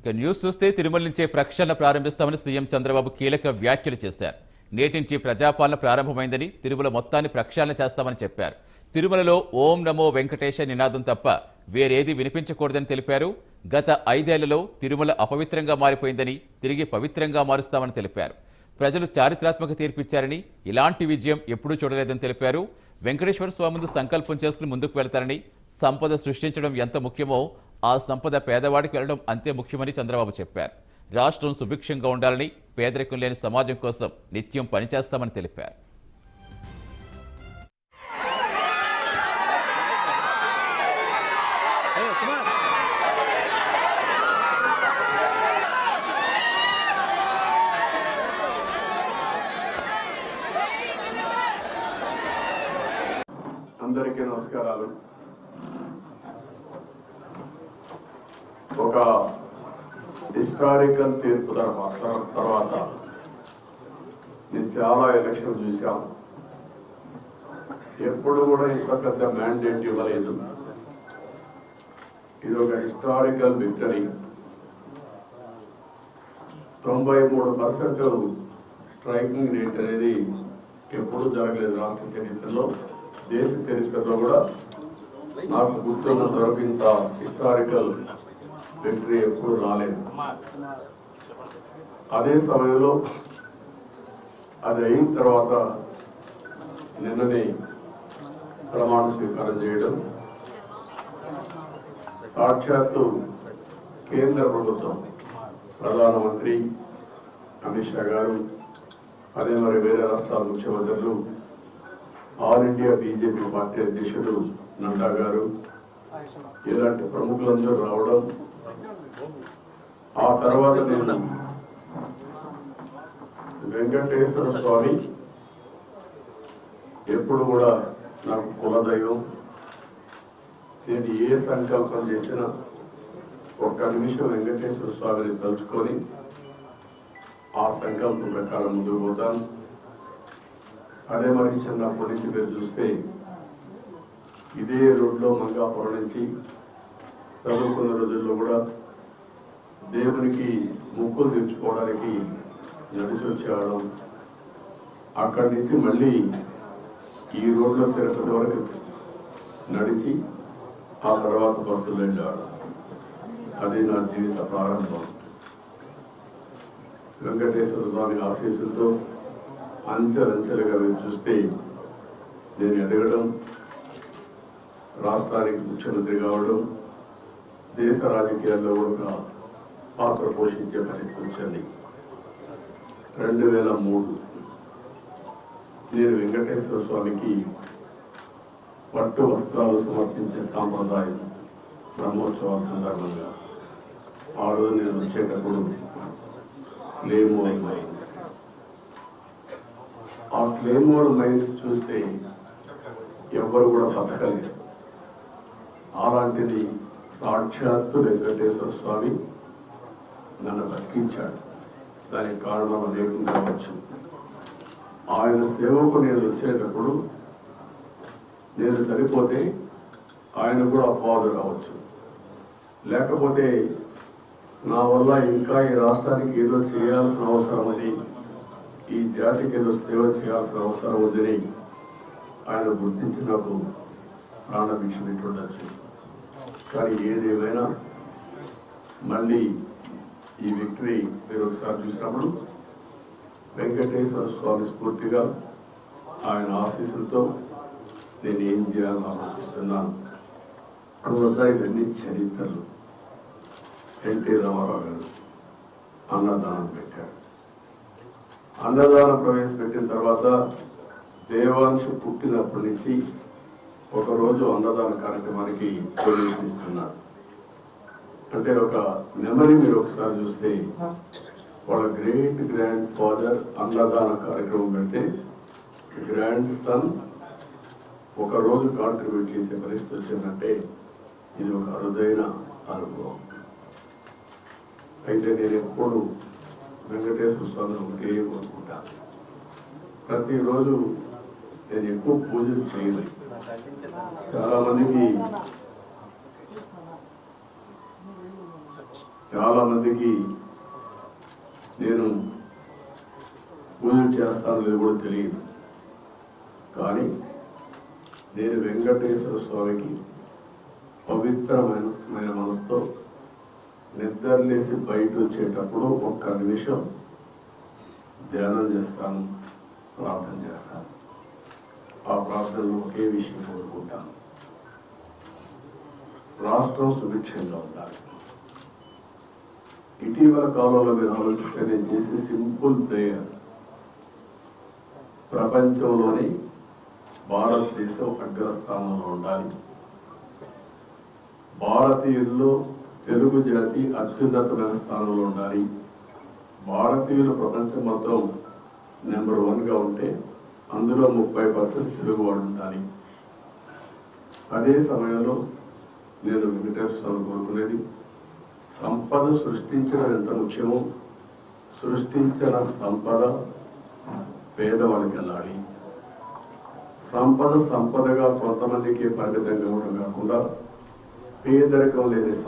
ఇక న్యూస్ చూస్తే తిరుమల నుంచే ప్రక్షాళన ప్రారంభిస్తామని సీఎం చంద్రబాబు కీలక వ్యాఖ్యలు చేశారు. నేటి నుంచి ప్రజాపాలన ప్రారంభమైందని తిరుమల మొత్తాన్ని ప్రక్షాళన చేస్తామని చెప్పారు. తిరుమలలో ఓం నమో వెంకటేశ నినాదం తప్ప వేరేది వినిపించకూడదని తెలిపారు. గత ఐదేళ్ళలో తిరుమల అపవిత్రంగా మారిపోయిందని తిరిగి పవిత్రంగా మారుస్తామని తెలిపారు. ప్రజలు చారిత్రాత్మక తీర్పిచ్చారని ఇలాంటి విజయం ఎప్పుడూ చూడలేదని తెలిపారు. వెంకటేశ్వర స్వామి ముందు సంకల్పం చేసుకుని ముందుకు వెళ్తారని సంపద సృష్టించడం ఎంత ముఖ్యమో ఆ సంపద పేదవాడికి వెళ్ళడం అంతే ముఖ్యమని చంద్రబాబు చెప్పారు. రాష్ట్రం సుభిక్షంగా ఉండాలని పేదరికం లేని సమాజం కోసం నిత్యం పనిచేస్తామని తెలిపారు. అందరికీ నమస్కారాలు. ఒక హిస్టారికల్ తీర్పు తర్వాత తర్వాత నేను చాలా ఎలక్షన్ చూశాం. ఎప్పుడు కూడా ఇంత పెద్ద మ్యాండేట్ ఇవ్వలేదు. ఇది ఒక హిస్టారికల్ విక్టరీ తొంభై మూడు పర్సెంట్ స్ట్రైకింగ్ రేట్ అనేది ఎప్పుడూ జరగలేదు రాష్ట్ర చరిత్రలో. దేశ చరిత్రలో కూడా నాకు గుర్తున్నంత వరకు ఇంత హిస్టారికల్ విక్టరీ ఎప్పుడు రాలేదు. అదే సమయంలో అది అయిన తర్వాత నిన్ననే ప్రమాణ స్వీకారం చేయడం సాక్షాత్తు కేంద్ర ప్రభుత్వం ప్రధానమంత్రి అమిత్ షా గారు అదే మరి వేరే రాష్ట్రాల ముఖ్యమంత్రులు ఆల్ ఇండియా బీజేపీ పార్టీ అధ్యక్షుడు నడ్డా గారు ఇలాంటి ప్రముఖులందరూ రావడం ఆ తర్వాత నేను వెంకటేశ్వర స్వామి ఎప్పుడు కూడా నాకు కులదైవం. నేను ఏ సంకల్పం చేసినా ఒక్క నిమిషం వెంకటేశ్వర స్వామిని తలుచుకొని ఆ సంకల్పం ప్రకారం ముందుకు పోతాను. అదే మరి చిన్నప్పటి నుంచి మీరు చూస్తే ఇదే రోడ్లో మంగాపురం నుంచి చదువుకున్న రోజుల్లో కూడా దేవునికి ముక్కులు తెచ్చుకోవడానికి నడిచి వచ్చేవాళ్ళం. అక్కడి నుంచి మళ్ళీ ఈ రోడ్లో తిరుపతి వరకు నడిచి ఆ తర్వాత బస్సులు వెళ్ళాడు అది నా జీవిత ప్రారంభం. వెంకటేశ్వర స్వామి ఆశీస్సులతో అంచెలంచెలుగా మీరు చూస్తే నేను ఎదగడం రాష్ట్రానికి ముఖ్యమంత్రి కావడం దేశ రాజకీయాల్లో కూడా ఒక పాత్ర పోషించే పరిస్థితి వచ్చింది రెండు వేల మూడు నేను వెంకటేశ్వర స్వామికి పట్టు వస్త్రాలు సమర్పించే సాంప్రదాయం బ్రహ్మోత్సవ సందర్భంగా. ఆ రోజు నేను వచ్చేటప్పుడు క్లేమోర్ మైన్స్. ఆ క్లేమోర్ మైన్స్ చూస్తే ఎవ్వరు కూడా బతకలేరు. అలాంటిది సాక్షాత్తు వెంకటేశ్వర స్వామి నన్ను బతికించాడు. దానికి కారణం అనేకం కావచ్చు. ఆయన సేవకు నేను వచ్చేటప్పుడు నేను చనిపోతే ఆయన కూడా అపవాదు రావచ్చు లేకపోతే నా వల్ల ఇంకా ఈ రాష్ట్రానికి ఏదో చేయాల్సిన అవసరం ఉంది. ఈ జాతికి ఏదో సేవ చేయాల్సిన అవసరం ఉందని ఆయన గుర్తించి నాకు ప్రాణభిక్ష పెట్టుండొచ్చు కానీ ఏదేమైనా మళ్ళీ ఈ విక్టరీ నేను ఒకసారి చూసినప్పుడు వెంకటేశ్వర స్వామి స్ఫూర్తిగా ఆయన ఆశీస్సులతో నేను ఏం చేయాలని ఆలోచిస్తున్నాను. ఒకసారి ఇవన్నీ చరిత్రలు. ఎన్టీ రామారావు గారు అన్నదానం పెట్టారు. అన్నదానం ప్రవేశపెట్టిన తర్వాత దేవాంశు పుట్టినప్పటి నుంచి ఒకరోజు అన్నదాన కార్యక్రమానికి ప్రవేశిస్తున్నారు అంటే ఒక మెమరీ మీరు ఒకసారి చూస్తే వాళ్ళ గ్రేట్ గ్రాండ్ ఫాదర్ అన్నదాన కార్యక్రమం పెడితే గ్రాండ్ సన్ ఒక రోజు కాంట్రిబ్యూట్ చేసే పరిస్థితి వచ్చిందంటే ఇది ఒక అరుదైన అనుభవం. అయితే నేను ఎప్పుడు వెంకటేశ్వర స్వామిని ఒకటే కోరుకుంటాను ప్రతిరోజు నేను ఎక్కువ పూజలు చేయలేదు చాలా చాలా మందికి నేను పూజలు చేస్తాను కూడా తెలియదు. కానీ నేను వెంకటేశ్వర స్వామికి పవిత్రమైన మనసుతో నిద్రలేసి బయట వచ్చేటప్పుడు ఒక్క నిమిషం ధ్యానం చేస్తాను ప్రార్థన చేస్తాను. ఆ ప్రార్థనలో ఒకే విషయం కోరుకుంటాను. రాష్ట్రం సుభిక్షంగా ఉండాలి. ఇటీవల కాలంలో మీరు ఆలోచిస్తే నేను చేసే సింపుల్ ప్రేయర్. ప్రపంచంలోని భారతదేశం అగ్రస్థానంలో ఉండాలి. భారతీయుల్లో తెలుగు జాతి అత్యున్నతమైన స్థానంలో ఉండాలి. భారతీయులు ప్రపంచం మొత్తం నెంబర్ వన్గా ఉంటే అందులో ముప్పై పర్సెంట్ తెలుగు వాడు ఉండాలి. అదే సమయంలో నేను వెంకటేశ్వర స్వామి కోరుకునేది సంపద సృష్టించడం ఎంత ముఖ్యమో? సృష్టించిన సంపద పేదవానికి వెళ్ళాలి సంపద సంపదగా కొంతమందికి పరిమితంగా ఉండడం కాకుండా పేదరికం లేని